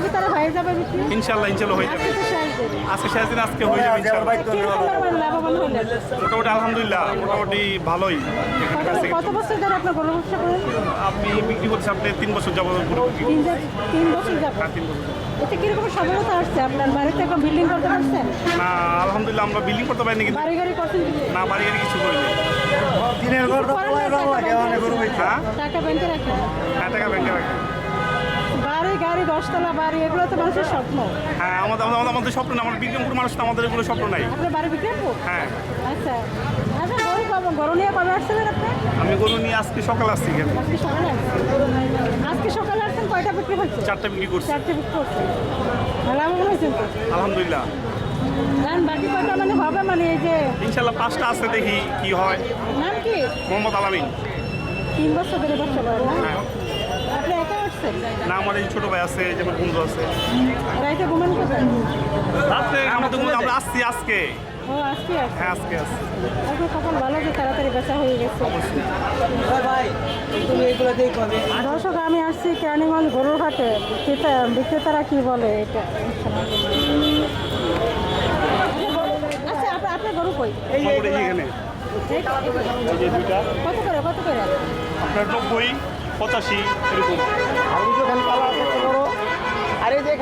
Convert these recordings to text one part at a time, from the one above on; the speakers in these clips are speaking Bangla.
ভিতরে হয়ে যাবে বিক্রি ইনশাল্লাহ ইনশাল্লাহ হয়ে যাবে। আজকে শেষ দিন আজকে হয়ে যাবে ইনশাল্লাহ। মোটামুটি আলহামদুলিল্লাহ মোটামুটি ভালোই। কত- বছর ধরে আপনার গরু ব্যবসা করেন? আপনি বিক্রি করছেন আপনি তিন বছর যাবত গরু বিক্রি তিন বছর যাবে হ্যাঁ, তিন বছর এতে কীরকম সফলতা আসছে? আপনার বাড়িতে এখন বিল্ডিং করতে পারছেন? না আলহামদুলিল্লাহ আমরা বিল্ডিং করতে পারিনি কিন্তু। বাড়ি গাড়ি করছেন না বাড়ি গাড়ি কিছু করিনি। দিনের তো টাকা লাগে ব্যাংকে অনেক গরু রাখেন। টাকা ব্যাংকে রাখেন। টাকা ব্যাংকে রাখেন। বাড়ি গাড়ি দশতলা বাড়ি এগুলো তো মানুষের স্বপ্ন। হ্যাঁ আমাদের আমাদের আমাদের স্বপ্ন না আমার বিক্রমপুর মানুষ তো আমাদের এগুলো স্বপ্ন নাই। আপনার বাড়ি বিক্রি করব হ্যাঁ। আচ্ছা। আচ্ছা গরু পাবো গরু নিয়ে কবে আসছিলেন আপনি? আমি গরু নিয়ে আজকে সকাল আসছি এখানে। আজকে সকালে আসছেন? আজকে সকালে আসছেন কয়টা বিক্রি হচ্ছে? চারটা বিক্রি করছি। চারটে বিক্রি করছেন। লাভবান হয়েছেন তো? আলহামদুলিল্লাহ। জান বাকি কয়টা মানে হবে মানে এই যে পাঁচটা আছে দেখি কি হয়। নাম কি? মোহাম্মদ আলামিন। তিন বছর ধরে ব্যবসা করেন না? আপনি একা আসছেন না আমার এই ছোট ভাই আছে যেমন বন্ধু আছে। রাইতে ঘুমান কোথায় রাত্রে আমাদের মধ্যে আমরা আসছি আজকে। ও আজকে আসছে হ্যাঁ আজকে আসছি ভালো যে তাড়াতাড়ি বেচা হয়ে গেছে। ভাই তুমি এগুলো দেখো দর্শক আমি আসছি ক্যানিগঞ্জ বিক্রেতারা কি বলে এটা? আচ্ছা আপনার গরু কই? এখানে। এই তো, এই তো। এই যে দুইটা। কত করে কত করে? আপনার নব্বই পঁচাশি এরকম।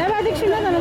Evet, şimdi de